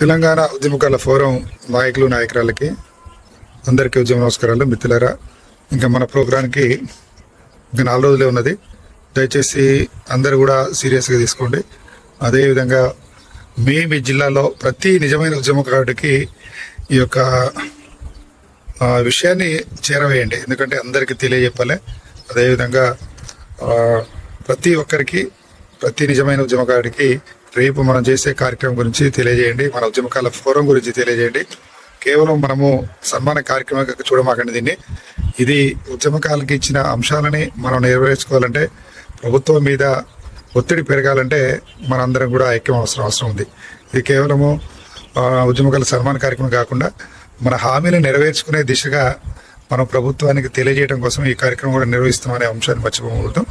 Telangana ఉద్యమకాల forum నాయకులు నాయకురాలకి అందరికీ ఉద్యమ నమస్కారాలు మిత్రులరా. ఇంకా మన ప్రోగ్రాంకి ఇంకా నాలుగు రోజులే ఉన్నది. దయచేసి అందరు కూడా సీరియస్గా తీసుకోండి. అదేవిధంగా మీ మీ జిల్లాలో ప్రతి నిజమైన ఉద్యమకారుడికి ఈ యొక్క విషయాన్ని చేరవేయండి. ఎందుకంటే అందరికీ తెలియజెప్పాలి. అదేవిధంగా ప్రతి ఒక్కరికి ప్రతి నిజమైన ఉద్యమకారుడికి రేపు మనం చేసే కార్యక్రమం గురించి తెలియజేయండి. మన ఉద్యమకాల ఫోరం గురించి తెలియజేయండి. కేవలం మనము సన్మాన కార్యక్రమం చూడమాకండి దీన్ని. ఇది ఉద్యమకాలకి ఇచ్చిన అంశాలని మనం నెరవేర్చుకోవాలంటే ప్రభుత్వం మీద ఒత్తిడి పెరగాలంటే మనందరం కూడా ఐక్యం అవసరం అవసరం ఉంది. ఇది కేవలము ఉద్యమకాల సన్మాన కార్యక్రమం కాకుండా మన హామీని నెరవేర్చుకునే దిశగా మనం ప్రభుత్వానికి తెలియజేయడం కోసం ఈ కార్యక్రమం కూడా నిర్వహిస్తామనే అంశాన్ని మర్చిపోకూడదు.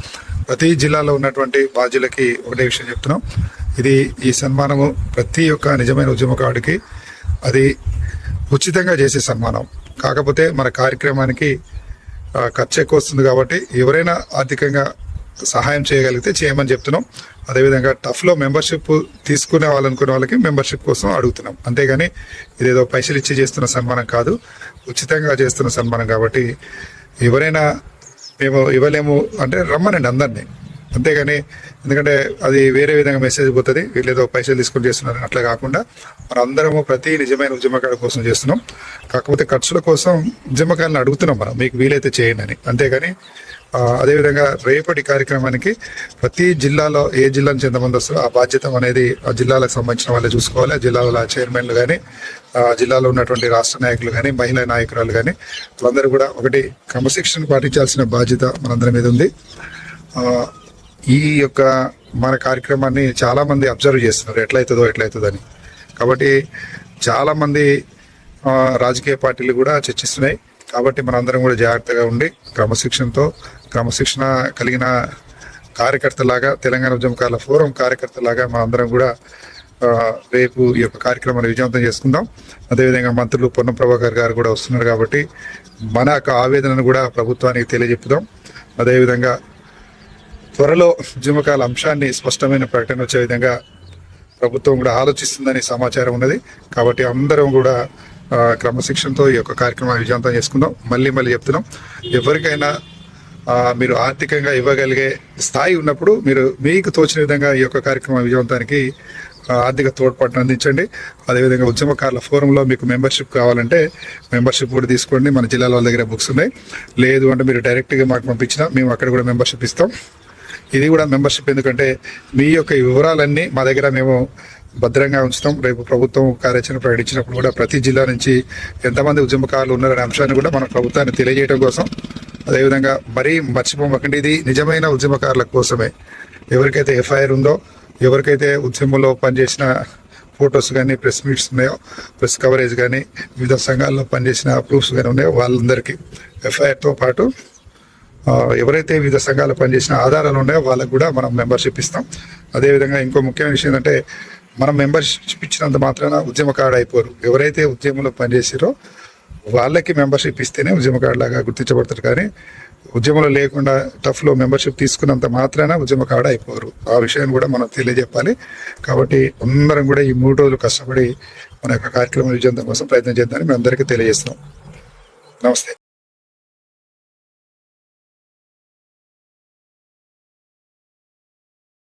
ప్రతి జిల్లాలో ఉన్నటువంటి బాధ్యులకి ఒకటే విషయం చెప్తున్నాం. ఇది ఈ సన్మానము ప్రతి ఒక్క నిజమైన ఉద్యమకారుడికి అది ఉచితంగా చేసే సన్మానం. కాకపోతే మన కార్యక్రమానికి ఖర్చు ఎక్కువ వస్తుంది కాబట్టి ఎవరైనా ఆర్థికంగా సహాయం చేయగలిగితే చేయమని చెప్తున్నాం. అదేవిధంగా టఫ్లో మెంబర్షిప్ తీసుకునే వాళ్ళనుకునే వాళ్ళకి మెంబర్షిప్ కోసం అడుగుతున్నాం. అంతేగాని ఇదేదో పైసలు ఇచ్చి చేస్తున్న సన్మానం కాదు. ఉచితంగా చేస్తున్న సన్మానం కాబట్టి ఎవరైనా మేము ఇవ్వలేము అంటే రమ్మనండి అందరినీ. అంతేగాని ఎందుకంటే అది వేరే విధంగా మెసేజ్ పోతుంది. వీళ్ళేదో పైసలు తీసుకుని చేస్తున్నారు. అట్లా కాకుండా మన అందరము ప్రతి నిజమైన ఉద్యమకాల కోసం చేస్తున్నాం. కాకపోతే ఖర్చుల కోసం ఉద్యమకాలను అడుగుతున్నాం మనం. మీకు వీలైతే చేయండి అని. అంతేగాని అదేవిధంగా రేపటి కార్యక్రమానికి ప్రతి జిల్లాలో ఏ జిల్లా నుంచి ఎంతమంది వస్తారో ఆ బాధ్యత అనేది ఆ జిల్లాలకు సంబంధించిన వాళ్ళే చూసుకోవాలి. ఆ జిల్లాల చైర్మన్లు కానీ ఆ జిల్లాలో ఉన్నటువంటి రాష్ట్ర నాయకులు కానీ మహిళా నాయకురాలు కానీ వాళ్ళందరూ కూడా ఒకటి క్రమశిక్షణ పాటించాల్సిన బాధ్యత మనందరి మీద ఉంది. ఈ యొక్క మన కార్యక్రమాన్ని చాలామంది అబ్జర్వ్ చేస్తున్నారు. ఎట్లయితుందో ఎట్లయితుందని. కాబట్టి చాలామంది రాజకీయ పార్టీలు కూడా చర్చిస్తున్నాయి. కాబట్టి మనందరం కూడా జాగ్రత్తగా ఉండి క్రమశిక్షణతో క్రమశిక్షణ కలిగిన కార్యకర్తలాగా తెలంగాణ ఉద్యమకాల ఫోరం కార్యకర్తలాగా మనందరం కూడా రేపు ఈ యొక్క కార్యక్రమాన్ని విజయవంతం చేసుకుందాం. అదేవిధంగా మంత్రులు పొన్నం ప్రభాకర్ గారు కూడా వస్తున్నారు కాబట్టి మన యొక్క ఆవేదనను కూడా ప్రభుత్వానికి తెలియజెప్పుదాం. అదేవిధంగా త్వరలో ఉద్యమకాల అంశాన్ని స్పష్టమైన ప్రకటన వచ్చే విధంగా ప్రభుత్వం కూడా ఆలోచిస్తుందని సమాచారం ఉన్నది. కాబట్టి అందరం కూడా క్రమశిక్షణతో ఈ యొక్క కార్యక్రమాన్ని విజయవంతం చేసుకుందాం. మళ్ళీ మళ్ళీ చెప్తున్నాం. ఎవరికైనా మీరు ఆర్థికంగా ఇవ్వగలిగే స్థాయి ఉన్నప్పుడు మీరు మీకు తోచిన విధంగా ఈ యొక్క కార్యక్రమం విజయవంతానికి ఆర్థిక తోడ్పాటును అందించండి. అదేవిధంగా ఉద్యమకారుల ఫోరంలో మీకు మెంబర్షిప్ కావాలంటే మెంబర్షిప్ కూడా తీసుకోండి. మన జిల్లాలో వాళ్ళ దగ్గర బుక్స్ ఉన్నాయి. లేదు అంటే మీరు డైరెక్ట్గా మాకు పంపించినా మేము అక్కడ కూడా మెంబర్షిప్ ఇస్తాం. ఇది కూడా మెంబర్షిప్ ఎందుకంటే మీ యొక్క వివరాలన్నీ మా దగ్గర మేము భద్రంగా ఉంచుతాం. రేపు ప్రభుత్వం కార్యాచరణ ప్రకటించినప్పుడు కూడా ప్రతి జిల్లా నుంచి ఎంతమంది ఉద్యమకారులు ఉన్నారనే అంశాన్ని కూడా మన ప్రభుత్వాన్ని తెలియజేయడం కోసం. అదేవిధంగా మరీ మర్చిపోమకండి ఇది నిజమైన ఉద్యమకారుల కోసమే. ఎవరికైతే ఎఫ్ఐఆర్ ఉందో ఎవరికైతే ఉద్యమంలో పనిచేసిన ఫొటోస్ కానీ ప్రెస్ మీట్స్ ఉన్నాయో ప్రెస్ కవరేజ్ కానీ వివిధ సంఘాల్లో పనిచేసిన ప్రూఫ్స్ కానీ ఉన్నాయో వాళ్ళందరికీ ఎఫ్ఐఆర్తో పాటు ఎవరైతే వివిధ సంఘాలు పనిచేసిన ఆధారాలు ఉన్నాయో వాళ్ళకు కూడా మనం మెంబర్షిప్ ఇస్తాం. అదేవిధంగా ఇంకో ముఖ్యమైన విషయం ఏంటంటే మనం మెంబర్షిప్ ఇచ్చినంత మాత్రాన ఉద్యమకారుడు అయిపోరు. ఎవరైతే ఉద్యమంలో పనిచేసారో వాళ్ళకి మెంబర్షిప్ ఇస్తేనే ఉద్యమకారుడు లాగా గుర్తించబడతారు. కానీ ఉద్యమంలో లేకుండా టఫ్లో మెంబర్షిప్ తీసుకున్నంత మాత్రాన ఉద్యమకారుడు అయిపోరు. ఆ విషయాన్ని కూడా మనం తెలియజెప్పాలి. కాబట్టి అందరం కూడా ఈ మూడు రోజులు కష్టపడి మన యొక్క కార్యక్రమం విజయంతం కోసం ప్రయత్నం చేద్దామని మేము అందరికీ తెలియజేస్తున్నాం. నమస్తే.